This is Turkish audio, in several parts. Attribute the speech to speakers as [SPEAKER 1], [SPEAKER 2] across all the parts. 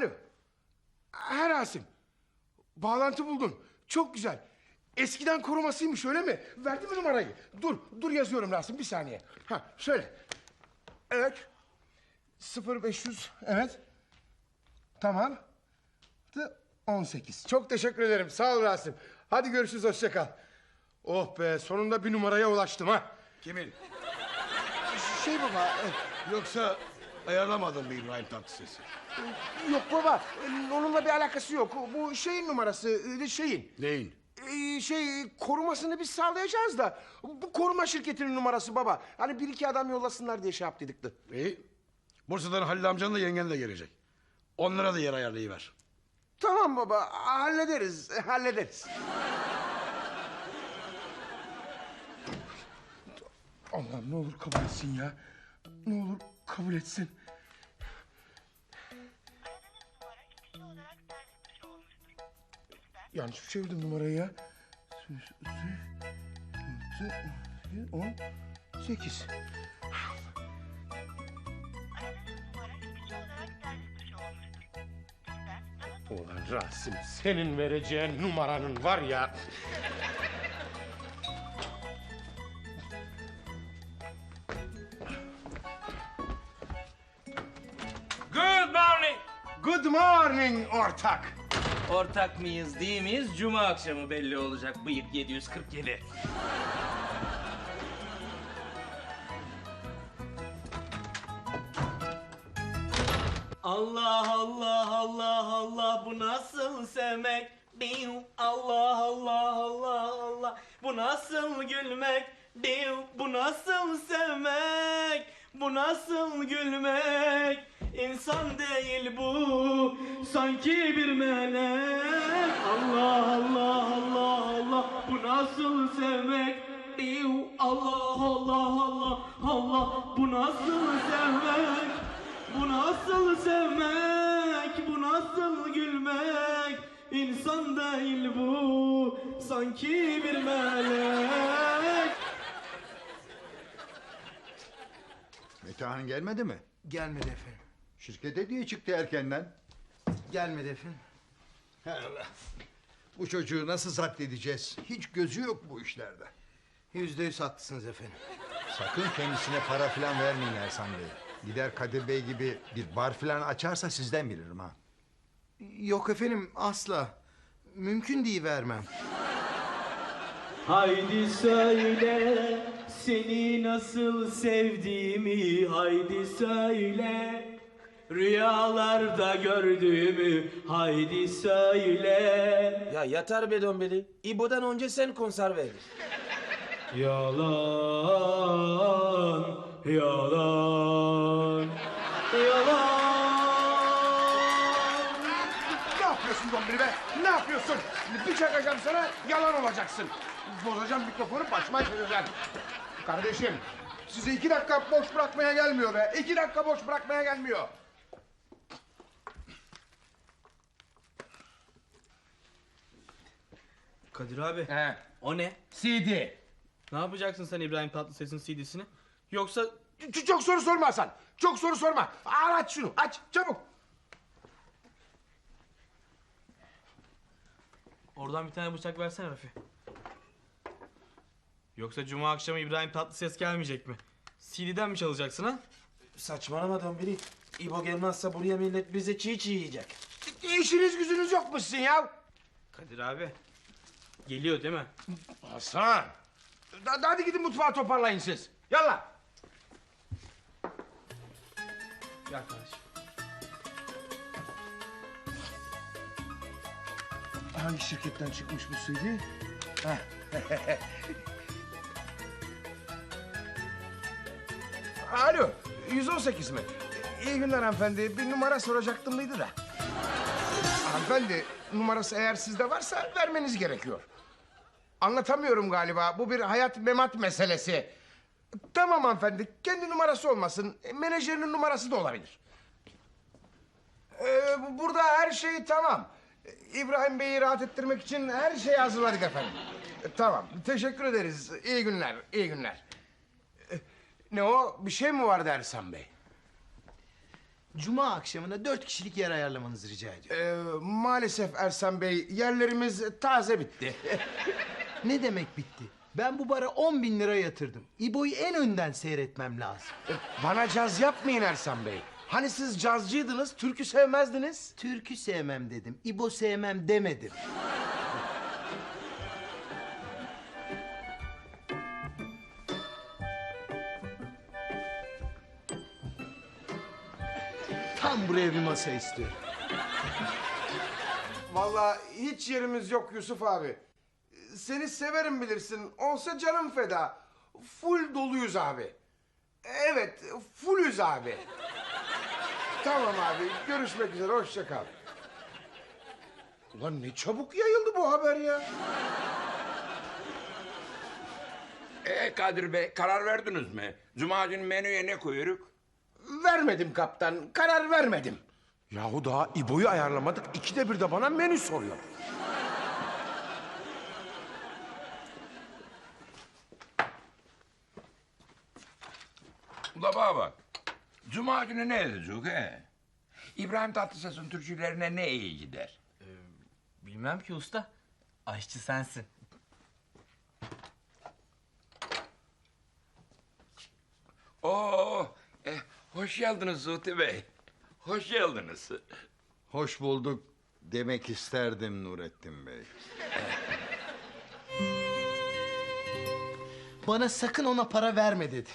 [SPEAKER 1] Alo. Ha Rasim. Bağlantı buldun. Çok güzel. Eskiden korumasıymış öyle mi? Verdi mi numarayı? Dur, dur yazıyorum Rasim bir saniye. Ha, söyle. Evet. 0500, evet. Tamam. Tı- 18. Çok teşekkür ederim. Sağ ol Rasim. Hadi görüşürüz, hoşça kal. Oh be, sonunda bir numaraya ulaştım ha.
[SPEAKER 2] Kimin?
[SPEAKER 1] Şey baba, e,
[SPEAKER 2] Yoksa ayarlamadın mı İbrahim Tatlıses'i?
[SPEAKER 1] yok baba, e, onunla bir alakası yok. Bu şeyin numarası, e, şeyin.
[SPEAKER 2] Neyin?
[SPEAKER 1] Ee, şey korumasını biz sağlayacağız da bu koruma şirketinin numarası baba. Hani bir iki adam yollasınlar diye şey yaptıydık da.
[SPEAKER 2] İyi. Bursa'dan Halil amcanla yengen de gelecek. Onlara da yer ayarlayıver.
[SPEAKER 1] Tamam baba hallederiz hallederiz. Allah'ım ne olur kabul etsin ya. Ne olur kabul etsin. Yanlış mı çevirdim numarayı ya? On sekiz. Ulan Rasim senin vereceğin numaranın var ya.
[SPEAKER 3] Good morning.
[SPEAKER 1] Good morning ortak.
[SPEAKER 3] Ortak mıyız değil miyiz? Cuma akşamı belli olacak. Bıyık 747. Allah Allah Allah Allah bu nasıl sevmek? Diu Allah Allah Allah Allah bu nasıl gülmek? Diu bu nasıl sevmek? Bu nasıl gülmek? İnsan değil bu sanki bir melek. Allah Allah Allah Allah bu nasıl sevmek? Allah Allah Allah Allah bu nasıl sevmek? Bu nasıl sevmek, bu nasıl gülmek İnsan değil bu, sanki bir melek
[SPEAKER 4] Metehan gelmedi mi?
[SPEAKER 5] Gelmedi efendim.
[SPEAKER 4] Şirkete diye çıktı erkenden.
[SPEAKER 5] Gelmedi efendim.
[SPEAKER 4] Hay Allah. Bu çocuğu nasıl zapt edeceğiz? Hiç gözü yok bu işlerde.
[SPEAKER 5] Yüzde yüz haklısınız efendim.
[SPEAKER 4] Sakın kendisine para falan vermeyin Ersan Bey. Gider Kadir Bey gibi bir bar falan açarsa sizden bilirim ha.
[SPEAKER 5] Yok efendim asla. Mümkün değil vermem.
[SPEAKER 3] Haydi söyle, seni nasıl sevdiğimi Haydi söyle, rüyalarda gördüğümü Haydi söyle
[SPEAKER 6] Ya yeter be Dombili. İbo'dan önce sen konser verdin.
[SPEAKER 3] Yalan, yalan, yalan.
[SPEAKER 1] Ne yapıyorsun Dombili be? Ne yapıyorsun? Bir çakacağım sana yalan olacaksın. Bozacağım mikrofonu başıma açacaksın. Kardeşim sizi iki dakika boş bırakmaya gelmiyor be. İki dakika boş bırakmaya gelmiyor.
[SPEAKER 3] Kadir abi,
[SPEAKER 1] He.
[SPEAKER 3] o ne?
[SPEAKER 1] CD.
[SPEAKER 3] Ne yapacaksın sen İbrahim Tatlıses'in CD'sini? Yoksa
[SPEAKER 1] Ç- Çok soru sorma Hasan. Çok soru sorma. Aç şunu aç çabuk.
[SPEAKER 3] oradan bir tane bıçak versene Rafi. Yoksa cuma akşamı İbrahim Tatlıses gelmeyecek mi? CD'den mi çalacaksın ha?
[SPEAKER 6] Saçmalama Dombili. İbo gelmezse buraya millet bize çiğ çiğ yiyecek.
[SPEAKER 1] İşiniz gücünüz yokmuşsun ya.
[SPEAKER 3] Kadir abi. Geliyor değil mi?
[SPEAKER 1] Hasan. Da- hadi gidin mutfağa toparlayın siz. Yallah.
[SPEAKER 3] Gel kardeşim.
[SPEAKER 1] Hangi şirketten çıkmış bu CD? Alo, 118 mi? İyi günler hanımefendi. Bir numara soracaktım mıydı da. Hanımefendi, numarası eğer sizde varsa vermeniz gerekiyor. Anlatamıyorum galiba. Bu bir hayat memat meselesi. Tamam hanımefendi, kendi numarası olmasın. Menajerinin numarası da olabilir. Ee, burada her şey tamam. İbrahim Bey'i rahat ettirmek için her şeyi hazırladık efendim. Ee, tamam, teşekkür ederiz. İyi günler, iyi günler. Ne o, bir şey mi vardı Ersan Bey?
[SPEAKER 5] Cuma akşamına dört kişilik yer ayarlamanızı rica ediyorum.
[SPEAKER 1] Ee, maalesef Ersan Bey yerlerimiz taze bitti.
[SPEAKER 5] Ne demek bitti? Ben bu bara 10 bin lira yatırdım. İbo'yu en önden seyretmem lazım.
[SPEAKER 1] Ee, Bana caz yapmayın Ersan Bey. Hani siz cazcıydınız, türkü sevmezdiniz.
[SPEAKER 5] Türkü sevmem dedim. İbo sevmem demedim. Tam buraya bir masa istiyorum.
[SPEAKER 1] Vallahi hiç yerimiz yok Yusuf abi. Seni severim bilirsin. Olsa canım feda. Full doluyuz abi. Evet, fullüz abi. tamam abi, görüşmek üzere, hoşça kal. Ulan ne çabuk yayıldı bu haber ya.
[SPEAKER 7] Ee Kadir Bey karar verdiniz mi? Cuma günü menüye ne koyuyoruz?
[SPEAKER 1] Vermedim kaptan, karar vermedim. Yahu daha İbo'yu ayarlamadık, ikide bir de bana menü soruyor.
[SPEAKER 7] Ula bana bak. Cuma günü ne edeceğiz he? İbrahim Tatlıses'in türkülerine ne iyi gider?
[SPEAKER 8] Bilmem ki usta. Aşçı sensin.
[SPEAKER 7] Oo, e, hoş geldiniz Zuhti Bey. Hoş geldiniz.
[SPEAKER 4] Hoş bulduk demek isterdim Nurettin Bey.
[SPEAKER 5] Bana sakın ona para verme dedi.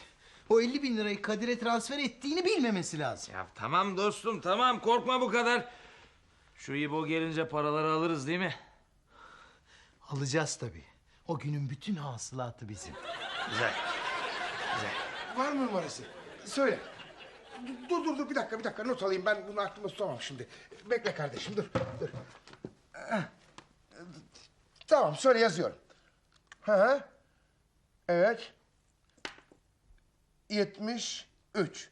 [SPEAKER 5] O 50 bin lirayı Kadir'e transfer ettiğini bilmemesi lazım.
[SPEAKER 8] Ya tamam dostum tamam korkma bu kadar. Şu İbo gelince paraları alırız değil mi?
[SPEAKER 5] Alacağız tabii. O günün bütün hasılatı bizim.
[SPEAKER 8] Güzel. Güzel.
[SPEAKER 1] Var mı numarası? Söyle. Dur dur dur bir dakika bir dakika not alayım ben bunu aklımda tutamam şimdi. Bekle kardeşim dur dur. Eh, Tamam söyle yazıyorum. Hı hı. Evet. 73.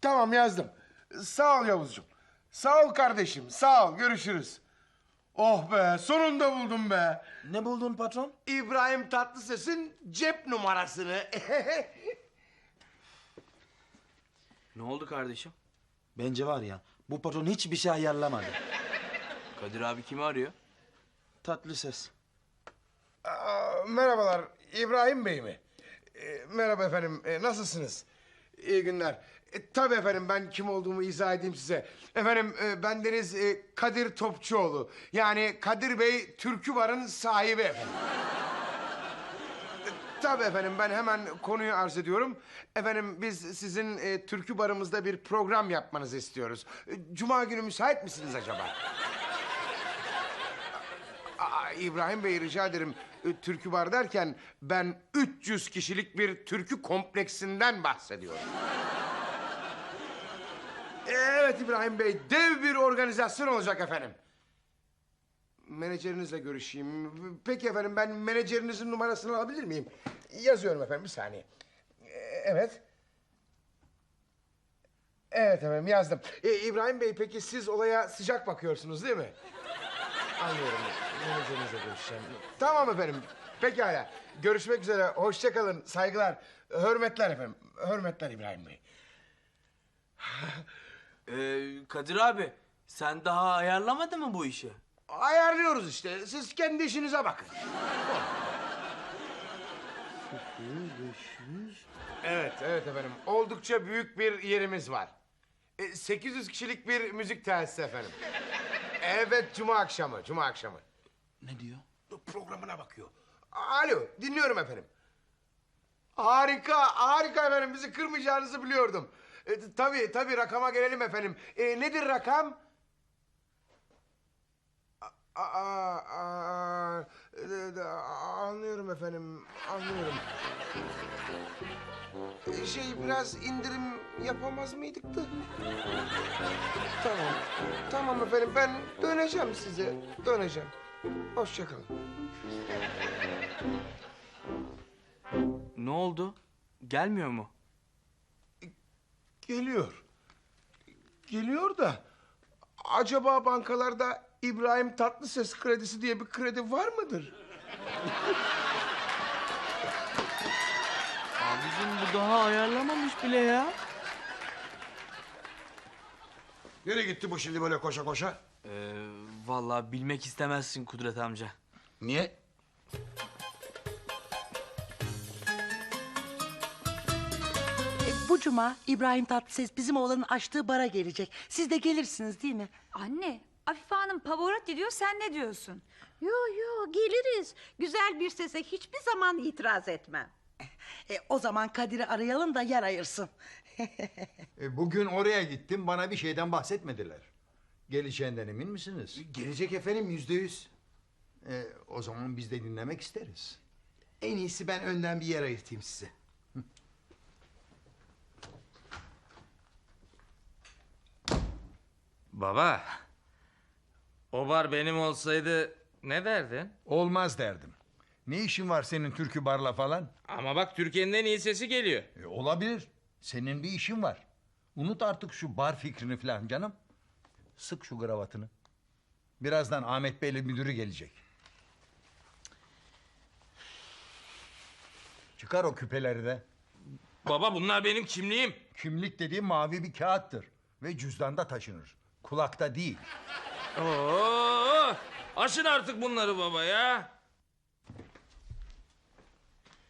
[SPEAKER 1] Tamam yazdım. Sağ ol Yavuzcuğum. Sağ ol kardeşim. Sağ ol. Görüşürüz. Oh be sonunda buldum be.
[SPEAKER 9] Ne buldun patron?
[SPEAKER 1] İbrahim Tatlıses'in cep numarasını.
[SPEAKER 8] Ne oldu kardeşim?
[SPEAKER 9] Bence var ya bu patron hiçbir şey ayarlamadı.
[SPEAKER 8] Kadir abi kimi arıyor?
[SPEAKER 9] Tatlı ses.
[SPEAKER 1] Aa, merhabalar, İbrahim Bey mi? Ee, merhaba efendim, ee, nasılsınız? İyi günler. E, tabii efendim, ben kim olduğumu izah edeyim size. Efendim, e, bendeniz e, Kadir Topçuoğlu. Yani Kadir Bey, Türkü Var'ın sahibi efendim. E, Tabii efendim, ben hemen konuyu arz ediyorum. Efendim, biz sizin e, Türkü Barımızda bir program yapmanızı istiyoruz. E, Cuma günü müsait misiniz acaba? İbrahim Bey rica ederim. E, Türkü var derken ben 300 kişilik bir türkü kompleksinden bahsediyorum. Evet İbrahim Bey, dev bir organizasyon olacak efendim. Menajerinizle görüşeyim. Peki efendim, ben menajerinizin numarasını alabilir miyim? Yazıyorum efendim, bir saniye. E, Evet. Evet efendim, yazdım. İbrahim Bey, peki siz olaya sıcak bakıyorsunuz değil mi? Anlıyorum. Menajerinizle görüşeceğim. Tamam efendim. Pekala. Görüşmek üzere. Hoşça kalın. Saygılar. Hürmetler efendim. Hürmetler İbrahim Bey.
[SPEAKER 9] Ee, Kadir abi sen daha ayarlamadın mı bu işi?
[SPEAKER 1] Ayarlıyoruz işte. Siz kendi işinize bakın. Evet, evet efendim. Oldukça büyük bir yerimiz var. E, 800 kişilik bir müzik tesisi efendim. Evet, cuma akşamı, cuma akşamı.
[SPEAKER 9] Ne diyor?
[SPEAKER 1] Programına bakıyor. Alo, dinliyorum efendim. Harika, harika efendim. Bizi kırmayacağınızı biliyordum. E, tabii, tabii rakama gelelim efendim. E, nedir rakam? Aa, aa, aa, e, anlıyorum efendim, anlıyorum. E, Şey, biraz indirim yapamaz mıydık da? Tamam, tamam efendim. Ben döneceğim size, döneceğim. Hoşça kalın.
[SPEAKER 9] Ne oldu? Gelmiyor mu?
[SPEAKER 1] Geliyor. Geliyor da acaba bankalarda İbrahim Tatlıses kredisi diye bir kredi var mıdır?
[SPEAKER 9] Abicim bu daha ayarlamamış bile ya.
[SPEAKER 2] Nereye gitti bu şimdi böyle koşa koşa?
[SPEAKER 9] Ee, vallahi bilmek istemezsin Kudret amca.
[SPEAKER 2] Niye?
[SPEAKER 10] E, bu cuma İbrahim Tatlıses bizim oğlanın açtığı bara gelecek. Siz de gelirsiniz değil mi?
[SPEAKER 11] Anne, Afife Hanım Pavarotti diyor, sen ne diyorsun?
[SPEAKER 10] Yo yo geliriz. Güzel bir sese hiçbir zaman itiraz etmem. E, o zaman Kadir'i arayalım da yer ayırsın.
[SPEAKER 4] E, bugün oraya gittim bana bir şeyden bahsetmediler. Geleceğinden emin misiniz?
[SPEAKER 5] Gelecek efendim yüzde yüz.
[SPEAKER 4] E, o zaman biz de dinlemek isteriz.
[SPEAKER 5] En iyisi ben önden bir yer ayırtayım size.
[SPEAKER 8] Baba. O bar benim olsaydı ne derdin?
[SPEAKER 4] Olmaz derdim. Ne işin var senin türkü barla falan?
[SPEAKER 8] Ama bak Türkiye'nin en iyi sesi geliyor.
[SPEAKER 4] E, olabilir. Senin bir işin var. Unut artık şu bar fikrini falan canım. Sık şu kravatını. Birazdan Ahmet Bey'le müdürü gelecek. Çıkar o küpeleri de.
[SPEAKER 8] Baba bunlar benim kimliğim.
[SPEAKER 4] Kimlik dediğim mavi bir kağıttır. Ve cüzdanda taşınır. Kulakta değil.
[SPEAKER 8] Oo! Aşın artık bunları baba ya.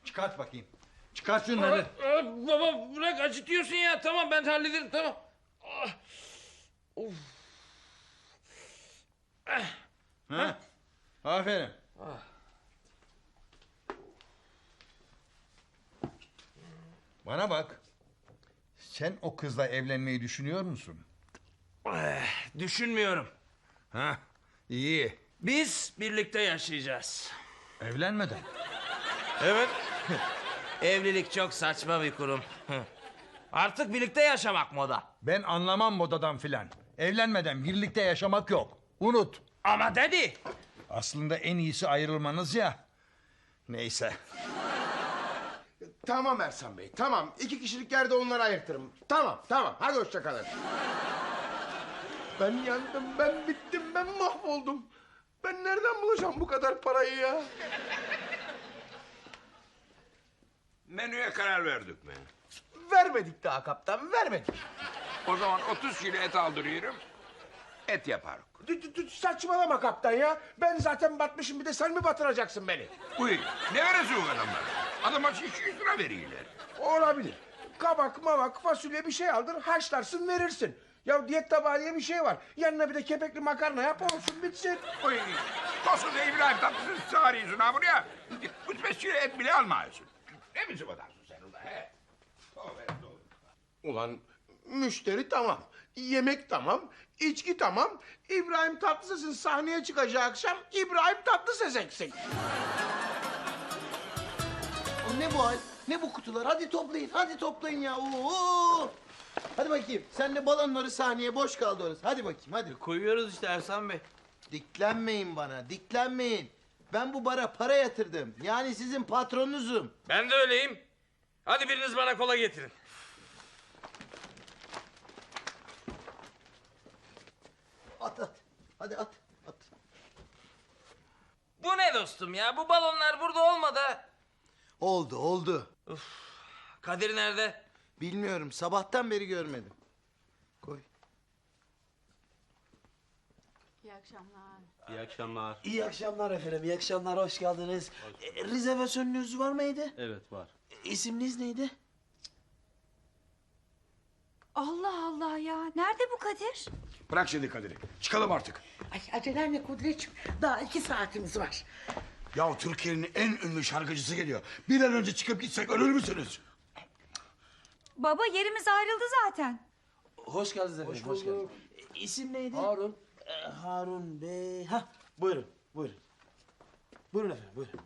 [SPEAKER 4] Çıkart bakayım. Çıkart şunları.
[SPEAKER 8] Aa, baba bırak acıtıyorsun ya. Tamam ben hallederim tamam. Ah. Of.
[SPEAKER 4] Ha? Aferin. Bana bak. Sen o kızla evlenmeyi düşünüyor musun?
[SPEAKER 8] Düşünmüyorum.
[SPEAKER 4] Ha? İyi.
[SPEAKER 8] Biz birlikte yaşayacağız.
[SPEAKER 4] Evlenmeden.
[SPEAKER 8] Evet. Evlilik çok saçma bir kurum. Artık birlikte yaşamak moda.
[SPEAKER 4] Ben anlamam modadan filan. Evlenmeden birlikte yaşamak yok. Unut.
[SPEAKER 8] Ama dedi.
[SPEAKER 4] Aslında en iyisi ayrılmanız ya. Neyse.
[SPEAKER 1] Tamam Ersan Bey tamam. İki kişilik yerde onları ayırtırım. Tamam tamam hadi hoşça kalın. Ben yandım ben bittim ben mahvoldum. Ben nereden bulacağım bu kadar parayı ya?
[SPEAKER 7] Menüye karar verdik mi?
[SPEAKER 1] Vermedik daha kaptan vermedik.
[SPEAKER 7] O zaman 30 kilo et aldırıyorum. Et yaparız.
[SPEAKER 1] D- d- d- Saçmalama kaptan ya. Ben zaten batmışım bir de sen mi batıracaksın beni?
[SPEAKER 7] Uy ne verirsin o adamlar? Adama 200 lira veriyorlar.
[SPEAKER 1] Olabilir. Kabak mavak fasulye bir şey aldır haşlarsın verirsin. Ya diyet tabağı diye bir şey var. Yanına bir de kepekli makarna yap olsun bitsin.
[SPEAKER 7] Uy tosun İbrahim tatlısını çağırıyorsun ha buraya. 35 kilo et bile almıyorsun. Ne biçim adamsın sen ulan he? Tövbe tövbe.
[SPEAKER 1] Ulan müşteri tamam. Yemek tamam. içki tamam. İbrahim Tatlıses'in sahneye çıkacağı akşam İbrahim Tatlıses eksik.
[SPEAKER 5] O ne bu hal? Ne bu kutular? Hadi toplayın, hadi toplayın ya. Oo! Hadi bakayım. Sen de balonları sahneye boş kaldı orası. Hadi bakayım, hadi.
[SPEAKER 9] Koyuyoruz işte Ersan Bey.
[SPEAKER 5] Diklenmeyin bana, diklenmeyin. Ben bu bara para yatırdım. Yani sizin patronunuzum.
[SPEAKER 8] Ben de öyleyim. Hadi biriniz bana kola getirin.
[SPEAKER 5] At at. Hadi at, at.
[SPEAKER 8] Bu ne dostum ya? Bu balonlar burada olmadı.
[SPEAKER 5] Oldu, oldu.
[SPEAKER 8] Kadir nerede?
[SPEAKER 5] Bilmiyorum, sabahtan beri görmedim. Koy.
[SPEAKER 11] İyi akşamlar.
[SPEAKER 9] İyi akşamlar.
[SPEAKER 6] İyi akşamlar efendim, iyi akşamlar, hoş geldiniz. E, rezervasyonunuz var mıydı?
[SPEAKER 9] Evet var.
[SPEAKER 6] E, İsminiz neydi?
[SPEAKER 11] Allah Allah ya, nerede bu Kadir?
[SPEAKER 2] Bırak şimdi Kadir'i. Çıkalım artık.
[SPEAKER 10] Ay acelen ne Kudretciğim? Daha iki saatimiz var.
[SPEAKER 2] Ya Türkiye'nin en ünlü şarkıcısı geliyor. Bir an önce çıkıp gitsek ölür müsünüz?
[SPEAKER 11] Baba yerimiz ayrıldı zaten.
[SPEAKER 6] Hoş geldiniz efendim, hoş, geldiniz. E, İsim neydi? Harun. Harun Bey, ha buyurun, buyurun. Buyurun efendim, buyurun.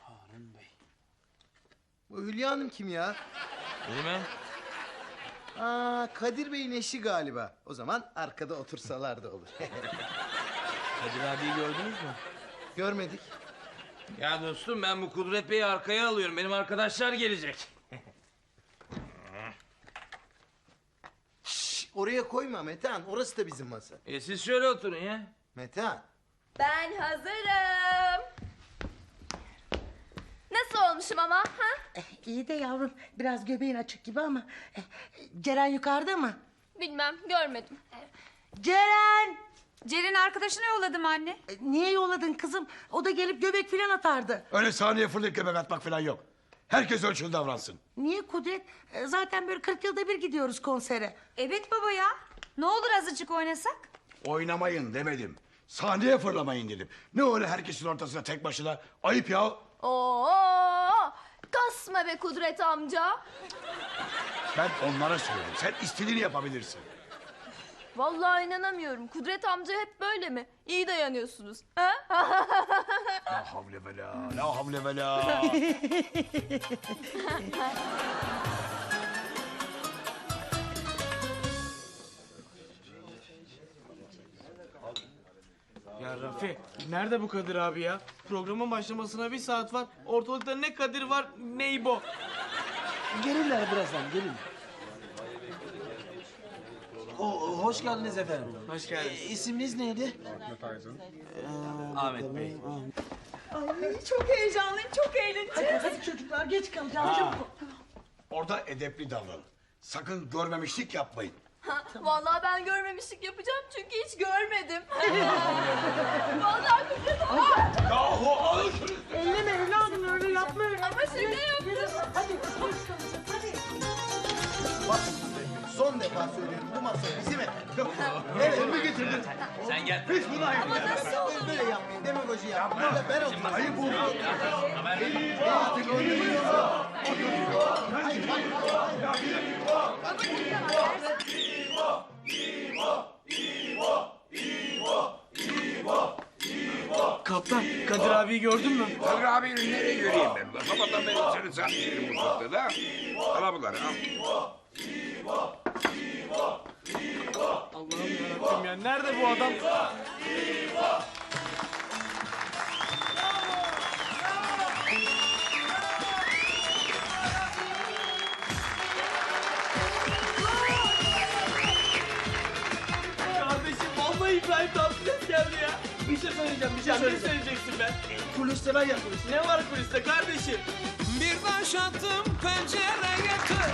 [SPEAKER 6] Harun Bey.
[SPEAKER 5] Bu Hülya Hanım kim ya?
[SPEAKER 8] Bilmem.
[SPEAKER 5] Aa, Kadir Bey'in eşi galiba. O zaman arkada otursalar da olur.
[SPEAKER 9] Kadir abiyi gördünüz mü?
[SPEAKER 5] Görmedik.
[SPEAKER 8] Ya dostum ben bu Kudret Bey'i arkaya alıyorum. Benim arkadaşlar gelecek.
[SPEAKER 5] Şş, oraya koyma Metehan. Orası da bizim masa.
[SPEAKER 8] E siz şöyle oturun ya.
[SPEAKER 5] Metehan.
[SPEAKER 11] Ben hazırım.
[SPEAKER 10] İyi de yavrum biraz göbeğin açık gibi ama. eh, Ceren yukarıda mı?
[SPEAKER 12] Bilmem görmedim.
[SPEAKER 10] Ceren!
[SPEAKER 11] Ceren arkadaşına yolladım anne.
[SPEAKER 10] E, Niye yolladın kızım? O da gelip göbek filan atardı.
[SPEAKER 2] Öyle sahneye fırlayıp göbek atmak falan yok. Herkes ölçülü davransın.
[SPEAKER 10] Niye Kudret? Zaten böyle 40 yılda bir gidiyoruz konsere.
[SPEAKER 11] Evet baba ya. Ne olur azıcık oynasak?
[SPEAKER 2] Oynamayın demedim. Sahneye fırlamayın dedim. Ne öyle herkesin ortasına tek başına? Ayıp ya.
[SPEAKER 12] Oo, kasma be Kudret amca.
[SPEAKER 2] Ben onlara söyledim. Sen istediğini yapabilirsin.
[SPEAKER 12] Vallahi inanamıyorum. Kudret amca hep böyle mi? İyi dayanıyorsunuz. Ha?
[SPEAKER 2] La havle ve la, la havle ve la.
[SPEAKER 6] Ya Rafi nerede bu Kadir abi ya? Programın başlamasına bir saat var. Ortalıkta ne Kadir var ne İbo. Gelirler birazdan gelin.
[SPEAKER 9] O, hoş geldiniz efendim.
[SPEAKER 6] Hoş geldiniz.
[SPEAKER 9] E, isiminiz neydi?
[SPEAKER 6] Ahmet Bey.
[SPEAKER 11] Ay çok heyecanlıyım, çok eğleneceğim.
[SPEAKER 10] Hadi çocuklar geç kalacağız.
[SPEAKER 2] Orada edepli davranın. Sakın görmemişlik yapmayın.
[SPEAKER 12] Vallahi ben görmemişlik yapacağım çünkü hiç görmedim. Vallahi Kudret amca.
[SPEAKER 2] Yahu alın şunu.
[SPEAKER 10] Elleme evladım öyle yapma öyle.
[SPEAKER 12] Ama şaka yaptım.
[SPEAKER 10] Hadi koş hadi.
[SPEAKER 5] Bak son defa söylüyorum bu masa bizim ev. Evet. mi getirdin?
[SPEAKER 8] Sen gel.
[SPEAKER 5] Hiç buna ayıp. Ama nasıl Böyle yapmayın demagoji yapmayın. Burada ben oturuyorum. Ayıp oldu.
[SPEAKER 6] Kaptan Kadir abiyi gördün mü?
[SPEAKER 7] Kadir abi nereye göreyim ben? Sabahtan beri seni satıyorum mutfakta da. Al bunları al.
[SPEAKER 6] Allah'ım yarabbim ya nerede bu adam? İbrahim Tatlıses geldi ya. Bir şey söyleyeceğim, bir şey söyleyeceğim. Ne söyleyeceksin ben? Kuliste ben yapıyorum. Ne var kuliste kardeşim?
[SPEAKER 3] Bir taş attım pencereye tır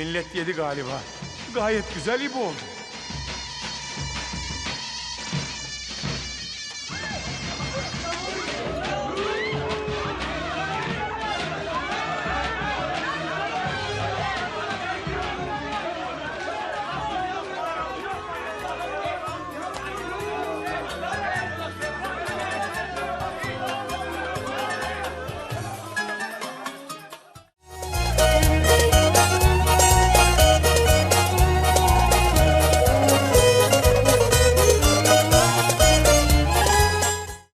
[SPEAKER 1] Millet yedi galiba. Gayet güzel ibi oldu.